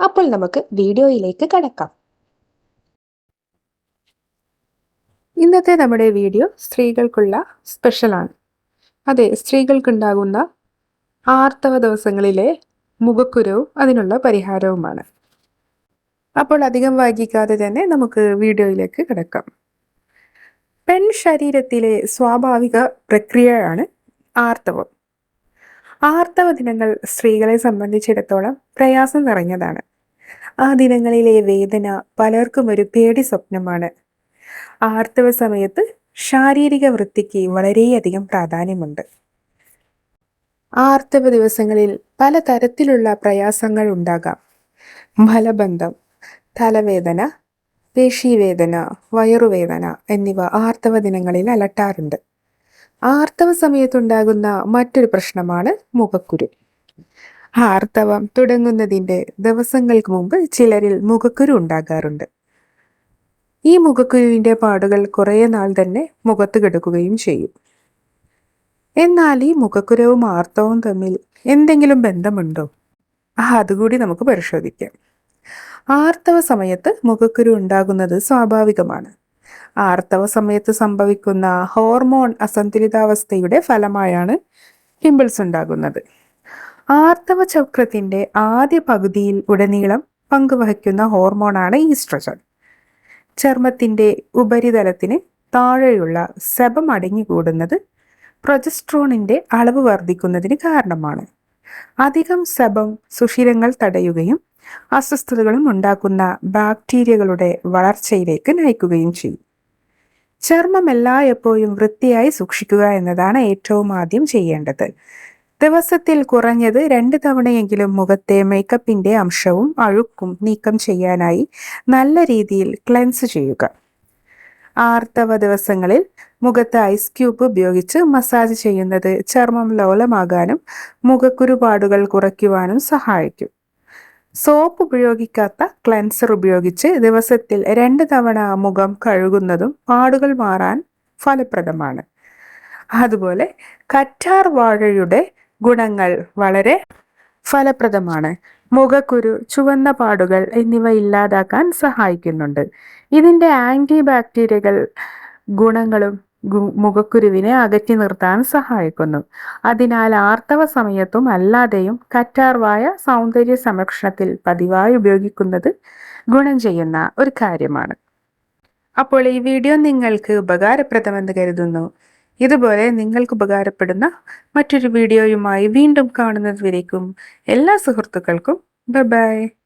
അപ്പോൾ നമുക്ക് വീഡിയോയിലേക്ക് കടക്കാം. ഇന്നത്തെ നമ്മുടെ വീഡിയോ സ്ത്രീകൾക്കുള്ള സ്പെഷ്യലാണ് അതെ സ്ത്രീകൾക്കുണ്ടാകുന്ന ആർത്തവ ദിവസങ്ങളിലെ മുഖക്കുരവും അതിനുള്ള പരിഹാരവുമാണ്. അപ്പോൾ അധികം വൈകിക്കാതെ തന്നെ നമുക്ക് വീഡിയോയിലേക്ക് കിടക്കാം. പെൺ ശരീരത്തിലെ സ്വാഭാവിക പ്രക്രിയയാണ് ആർത്തവം. ആർത്തവ ദിനങ്ങൾ സ്ത്രീകളെ സംബന്ധിച്ചിടത്തോളം പ്രയാസം നിറഞ്ഞതാണ്. ആ ദിനങ്ങളിലെ വേദന പലർക്കും ഒരു പേടി സ്വപ്നമാണ്. ആർത്തവ സമയത്ത് ശാരീരിക വൃത്തിക്ക് വളരെയധികം പ്രാധാന്യമുണ്ട്. ആർത്തവ ദിവസങ്ങളിൽ പലതരത്തിലുള്ള പ്രയാസങ്ങൾ ഉണ്ടാകാം. മലബന്ധം തലവേദന പേശീവേദന വയറുവേദന എന്നിവ ആർത്തവ ദിനങ്ങളിൽ അലട്ടാറുണ്ട്. ആർത്തവ സമയത്തുണ്ടാകുന്ന മറ്റൊരു പ്രശ്നമാണ് മുഖക്കുരു. ആർത്തവം തുടങ്ങുന്നതിന്റെ ദിവസങ്ങൾക്ക് മുമ്പ് ചിലരിൽ മുഖക്കുരു ഉണ്ടാകാറുണ്ട്. ഈ മുഖക്കുരുവിന്റെ പാടുകൾ കുറേ നാൾ തന്നെ മുഖത്ത് കിടക്കുകയും ചെയ്യും. എന്നാൽ ഈ മുഖക്കുരവും ആർത്തവും തമ്മിൽ എന്തെങ്കിലും ബന്ധമുണ്ടോ? അതുകൂടി നമുക്ക് പരിശോധിക്കാം. ആർത്തവ സമയത്ത് മുഖക്കുരു ഉണ്ടാകുന്നത് സ്വാഭാവികമാണ്. ആർത്തവ സമയത്ത് സംഭവിക്കുന്ന ഹോർമോൺ അസന്തുലിതാവസ്ഥയുടെ ഫലമായാണ് പിമ്പിൾസ് ഉണ്ടാകുന്നത്. ആർത്തവ ചക്രത്തിന്റെ ആദ്യ പകുതിയിൽ ഉടനീളം പങ്കുവഹിക്കുന്ന ഹോർമോണാണ് ഈസ്ട്രജൻ. ചർമ്മത്തിന്റെ ഉപരിതലത്തിന് താഴെയുള്ള സെബം അടങ്ങിക്കൂടുന്നത് പ്രൊജസ്ട്രോണിന്റെ അളവ് വർദ്ധിക്കുന്നതിന് കാരണമാണ്. അധികം സെബം സുഷിരങ്ങൾ തടയുകയും അസ്വസ്ഥതകളും ഉണ്ടാക്കുന്ന ബാക്ടീരിയകളുടെ വളർച്ചയിലേക്ക് നയിക്കുകയും ചെയ്യും. ചർമ്മം എല്ലായ്പ്പോഴും വൃത്തിയായി സൂക്ഷിക്കുക എന്നതാണ് ഏറ്റവും ആദ്യം ചെയ്യേണ്ടത്. ദിവസത്തിൽ കുറഞ്ഞത് രണ്ട് തവണയെങ്കിലും മുഖത്തെ മേക്കപ്പിന്റെ അംശവും അഴുക്കും നീക്കം ചെയ്യാനായി നല്ല രീതിയിൽ ക്ലെൻസ് ചെയ്യുക. ആർത്തവ ദിവസങ്ങളിൽ മുഖത്ത് ഐസ് ക്യൂബ് ഉപയോഗിച്ച് മസാജ് ചെയ്യുന്നത് ചർമ്മം ലോലമാകാനും മുഖക്കുരുപാടുകൾ കുറയ്ക്കുവാനും സഹായിക്കും. സോപ്പ് ഉപയോഗിക്കാത്ത ക്ലെൻസർ ഉപയോഗിച്ച് ദിവസത്തിൽ രണ്ട് തവണ മുഖം കഴുകുന്നതും പാടുകൾ മാറാൻ ഫലപ്രദമാണ്. അതുപോലെ കറ്റാർ വാഴയുടെ ഗുണങ്ങൾ വളരെ ഫലപ്രദമാണ്. മുഖക്കുരു ചുവന്ന പാടുകൾ എന്നിവ ഇല്ലാതാക്കാൻ സഹായിക്കുന്നുണ്ട്. ഇതിന്റെ ആന്റി ബാക്ടീരിയകൾ ഗുണങ്ങളും മുഖക്കുരുവിനെ അകറ്റി നിർത്താൻ സഹായിക്കുന്നു. അതിനാൽ ആർത്തവ സമയത്തും അല്ലാതെയും കറ്റാർവായ സൗന്ദര്യ സംരക്ഷണത്തിൽ പതിവായി ഉപയോഗിക്കുന്നത് ഗുണം ചെയ്യുന്ന ഒരു കാര്യമാണ്. അപ്പോൾ ഈ വീഡിയോ നിങ്ങൾക്ക് ഉപകാരപ്രദമെന്ന് കരുതുന്നു. ഇതുപോലെ നിങ്ങൾക്ക് ഉപകാരപ്പെടുന്ന മറ്റൊരു വീഡിയോയുമായി വീണ്ടും കാണുന്നതുവരേക്കും എല്ലാ സുഹൃത്തുക്കൾക്കും ബൈ.